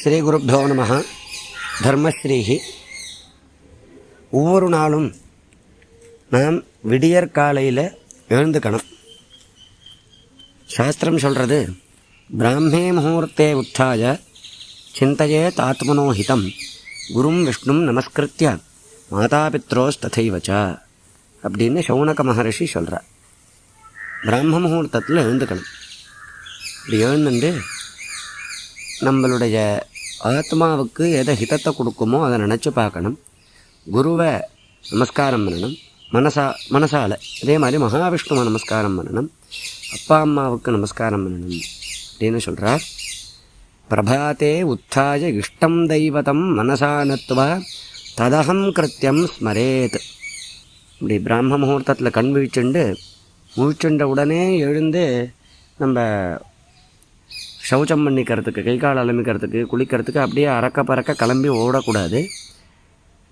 ஸ்ரீ குருப்போ நம. தர்மஸ்ரீஹி. ஒவ்வொரு நாளும் நாம் விடியற் காலையில் எழுந்துக்கணும். சாஸ்திரம் சொல்கிறது பிராமே முகூர்த்தே உத்தாய சிந்தையே தாத்மனோஹிதம் குரும் விஷ்ணும் நமஸ்கிருத்திய மாதாபித்ரோஸ் ததைவச்சா அப்படின்னு சௌனக மகரிஷி சொல்கிறார் பிராம முகூர்த்தத்தில் எழுந்துக்கணும். இப்படி எழுந்துட்டு நம்மளுடைய ஆத்மாவுக்கு எதை ஹிதத்தை கொடுக்குமோ அதை நினச்சி பார்க்கணும். குருவை நமஸ்காரம் பண்ணணும். மனசா மனசால். அதே மாதிரி மகாவிஷ்ணுவை நமஸ்காரம் பண்ணணும். அப்பா அம்மாவுக்கு நமஸ்காரம் பண்ணணும் அப்படின்னு சொல்கிறார் பிரபாத்தே உத்தாய இஷ்டம் தெய்வதம் மனசா ததகம் கிருத்தியம் ஸ்மரேத். இப்படி பிராம முகூர்த்தத்தில் கண் விழிச்சுண்டு முழிச்சுண்ட உடனே எழுந்து நம்ம சௌச்சம் பண்ணிக்கிறதுக்கு கை கால் அலமிக்கிறதுக்கு குளிக்கிறதுக்கு அப்படியே அறக்க பறக்க கிளம்பி ஓடக்கூடாது.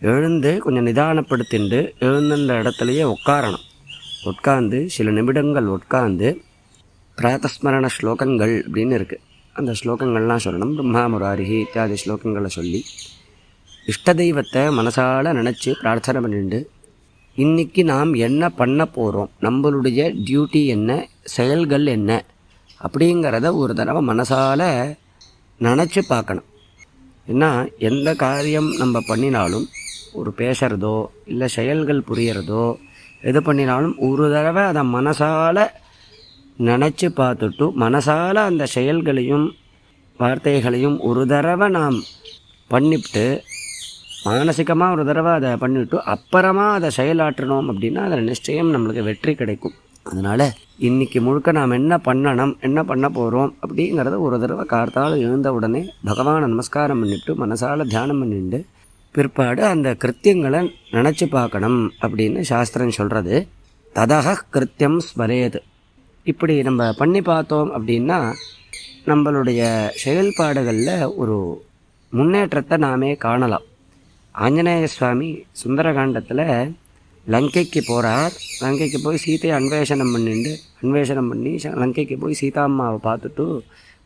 எழுந்து கொஞ்சம் நிதானப்படுத்திண்டு எழுந்துன்ற இடத்துலையே உட்காரணும். உட்காந்து சில நிமிடங்கள் உட்காந்து பிராத்தஸ்மரண ஸ்லோகங்கள் அப்படின்னு இருக்குது அந்த ஸ்லோகங்கள்லாம் சொல்லணும். பிரம்மா முராரிஹி இத்தியாதி ஸ்லோகங்களை சொல்லி இஷ்ட தெய்வத்தை மனசால் நினச்சி பிரார்த்தனை பண்ணிட்டு இன்றைக்கி நாம் என்ன பண்ண போகிறோம் நம்மளுடைய டியூட்டி என்ன? செயல்கள் என்ன? அப்படிங்கிறத ஒரு தடவை மனசால் நினச்சி பார்க்கணும். ஏன்னா எந்த காரியம் நம்ம பண்ணினாலும் ஒரு பேசுகிறதோ இல்லை செயல்கள் புரியறதோ எது பண்ணினாலும் ஒரு தடவை அதை மனசால் நினச்சி பார்த்துட்டு மனசால் அந்த செயல்களையும் வார்த்தைகளையும் ஒரு தடவை நாம் பண்ணிவிட்டு மானசிகமாக ஒரு தடவை அதை பண்ணிவிட்டு அப்புறமா அதை செயலாற்றணும் அப்படின்னா அதில் நிச்சயம் நம்மளுக்கு வெற்றி கிடைக்கும். அதனால் இன்றைக்கி முழுக்க நாம் என்ன பண்ணணும் என்ன பண்ண போகிறோம் அப்படிங்கிறத ஒரு தடவை கார்த்தால் எழுந்த உடனே பகவானை நமஸ்காரம் பண்ணிவிட்டு மனசால் தியானம் பண்ணிட்டு பிற்பாடு அந்த கிருத்தியங்களை நினச்சி பார்க்கணும் அப்படின்னு சாஸ்திரம் சொல்கிறது ததக கிருத்தியம் ஸ்மரேது. இப்படி நம்ம பண்ணி பார்த்தோம் அப்படின்னா நம்மளுடைய செயல்பாடுகளில் ஒரு முன்னேற்றத்தை நாமே காணலாம். ஆஞ்சநேய சுவாமி சுந்தரகாண்டத்தில் லங்கைக்கு போகிறார் லங்கைக்கு போய் சீதையை அன்வேஷனம் பண்ணிட்டு அன்வேஷனம் பண்ணி லங்கைக்கு போய் சீதா அம்மாவை பார்த்துட்டு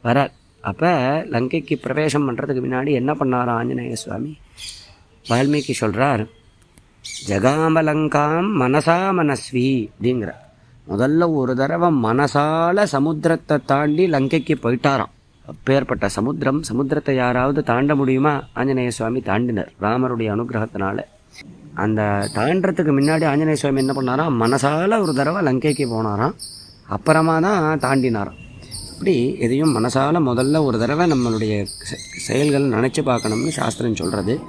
வரார். அப்போ லங்கைக்கு பிரவேசம் பண்ணுறதுக்கு முன்னாடி என்ன பண்ணார் ஆஞ்சநேய சுவாமி? வால்மீகி சொல்கிறார் ஜகாமலங்காம் மனசா மனஸ்வி அப்படிங்கிற முதல்ல ஒரு தடவை மனசால் சமுத்திரத்தை தாண்டி லங்கைக்கு போயிட்டாராம். அப்பேற்பட்ட சமுத்திரம் சமுத்திரத்தை யாராவது தாண்ட முடியுமா? ஆஞ்சநேய சுவாமி தாண்டினர். ராமருடைய அனுகிரகத்தினால. அந்த தாண்டறதுக்கு முன்னாடி ஆஞ்சநேய சுவாமி என்ன பண்ணாராம் மனசால் ஒரு தடவை லங்கைக்கு போனாராம். அப்புறமா தான் தாண்டினாராம். அப்படி எதையும் மனசால் முதல்ல ஒரு தடவை நம்மளுடைய செ- செயல்கள் நினச்சி பார்க்கணும்னு சாஸ்திரம் சொல்கிறது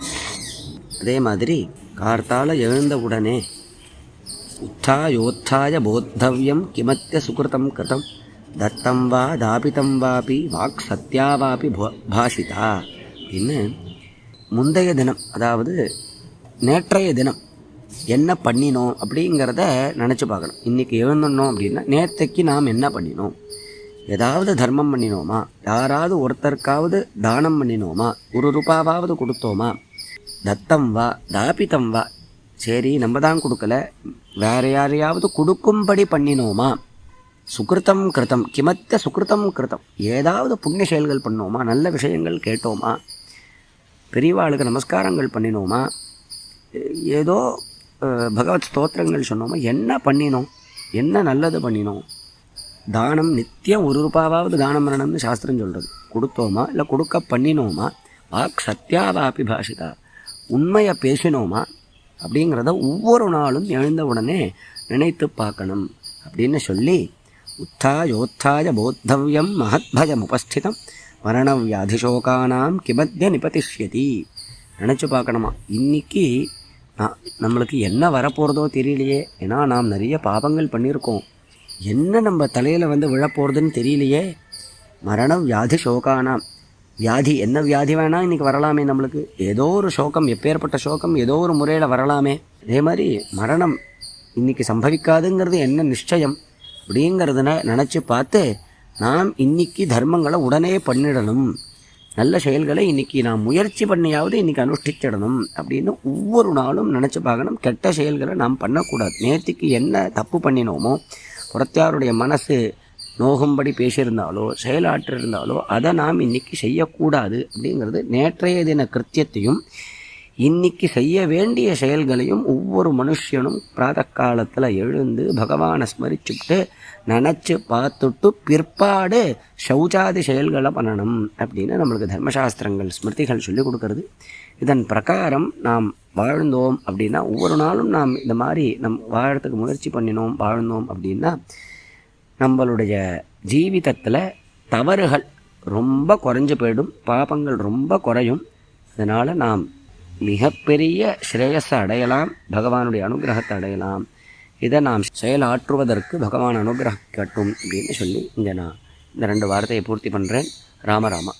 அதே மாதிரி கார்த்தால எழுந்த உடனே உத்தாயோத்தாய போத்தவியம் கிமத்திய சுகிருதம் கிருதம் தத்தம் வா தாபிதம் வாபி வாக் சத்யாவாபி பாஷிதா. அப்படின்னு முந்தைய தினம் அதாவது நேற்றைய தினம் என்ன பண்ணினோம் அப்படிங்கிறத நினச்சி பார்க்கணும். இன்றைக்கி எழுந்துடணும் அப்படின்னா நேற்றைக்கு நாம் என்ன பண்ணினோம்? ஏதாவது தர்மம் பண்ணினோமா? யாராவது ஒருத்தருக்காவது தானம் பண்ணினோமா? ஒரு ரூபாவாவது கொடுத்தோமா? தத்தம் வா தாபிதம் வா. சரி நம்ம தான் கொடுக்கல. வேற யாரையாவது கொடுக்கும்படி பண்ணினோமா? சுகிருத்தம் கிருத்தம் கிமத்த சுகிருத்தம் கிருத்தம். ஏதாவது புண்ணிய செயல்கள் பண்ணோமா? நல்ல விஷயங்கள் கேட்டோமா? பெரியவாளுக்கு நமஸ்காரங்கள் பண்ணினோமா? ஏதோ பகவத் ஸ்தோத்திரங்கள் சொன்னோமா என்ன பண்ணினோம்? என்ன நல்லது பண்ணினோம்? தானம் நித்தியம் ஒரு ரூபாவாவது தானம் பண்ணணும்னு சாஸ்திரம் சொல்கிறது கொடுத்தோமா? இல்லை கொடுக்க பண்ணினோமா? வாக் சத்யாவாபி பாஷிதா. உண்மையை பேசினோமா? அப்படிங்கிறத ஒவ்வொரு நாளும் எழுந்த உடனே நினைத்து பார்க்கணும் அப்படின்னு சொல்லி உத்தாயோத்தாய போத்தவியம் மகத்பயம் உபஸ்திதம் மரண வியாதிசோகானாம் கிமத்திய நிபதிஷ்யதி. நினச்சி பார்க்கணுமா? இன்றைக்கி நான் நம்மளுக்கு என்ன வரப்போகிறதோ தெரியலையே. ஏன்னா நாம் நிறைய பாவங்கள் பண்ணியிருக்கோம் என்ன நம்ம தலையில் வந்து விழப்போகிறதுன்னு தெரியலையே. மரணம் வியாதி சோகானாம். வியாதி என்ன வியாதி வேணால் இன்றைக்கி வரலாமே நம்மளுக்கு. ஏதோ ஒரு சோகம் எப்பேற்பட்ட சோகம் ஏதோ ஒரு முறையில் வரலாமே. அதே மாதிரி மரணம் இன்றைக்கி சம்பவிக்காதுங்கிறது என்ன நிச்சயம்? அப்படிங்கிறதுன நினச்சி பார்த்து நாம் இன்றைக்கி தர்மங்களை உடனே பண்ணிடணும். நல்ல செயல்களை இன்னைக்கு நாம் முயற்சி பண்ணியாவது இன்றைக்கி அனுஷ்டிச்சிடணும் அப்படின்னு ஒவ்வொரு நாளும் நினச்சி பார்க்கணும். கெட்ட செயல்களை நாம் பண்ணக்கூடாது. நேற்றுக்கு என்ன தப்பு பண்ணினோமோ புறத்தாருடைய மனசு நோகும்படி பேசியிருந்தாலோ செயலாற்றிருந்தாலோ அதை நாம் இன்னைக்கு செய்யக்கூடாது அப்படிங்கிறது நேற்றைய தின கிருத்தியத்தையும் இன்னைக்கு செய்ய வேண்டிய செயல்களையும் ஒவ்வொரு மனுஷனும் பிராத காலத்தில் எழுந்து பகவானை ஸ்மரிச்சுட்டு நினச்சி பார்த்துட்டு பிற்பாடு சௌச்சாதி செயல்களை பண்ணணும் அப்படின்னு நம்மளுக்கு தர்மசாஸ்திரங்கள் ஸ்மிருதிகள் சொல்லிக் கொடுக்கறது. இதன் பிரகாரம் நாம் வாழ்ந்தோம் அப்படின்னா ஒவ்வொரு நாளும் நாம் இந்த மாதிரி நம் வாழறதுக்கு முயற்சி பண்ணினோம் வாழ்ந்தோம் அப்படின்னா நம்மளுடைய ஜீவிதத்தில் தவறுகள் ரொம்ப குறைஞ்சு போயிடும் பாபங்கள் ரொம்ப குறையும். அதனால் நாம் மிகப்பெரிய ஸ்ரேயஸை அடையலாம் பகவானுடைய அனுகிரகத்தை அடையலாம். இதை நாம் செயலாற்றுவதற்கு பகவான் அனுகிரகிக்கட்டும் அப்படின்னு சொல்லி இங்கே நான் இந்த ரெண்டு வார்த்தையை பூர்த்தி பண்ணுறேன் ராமராமா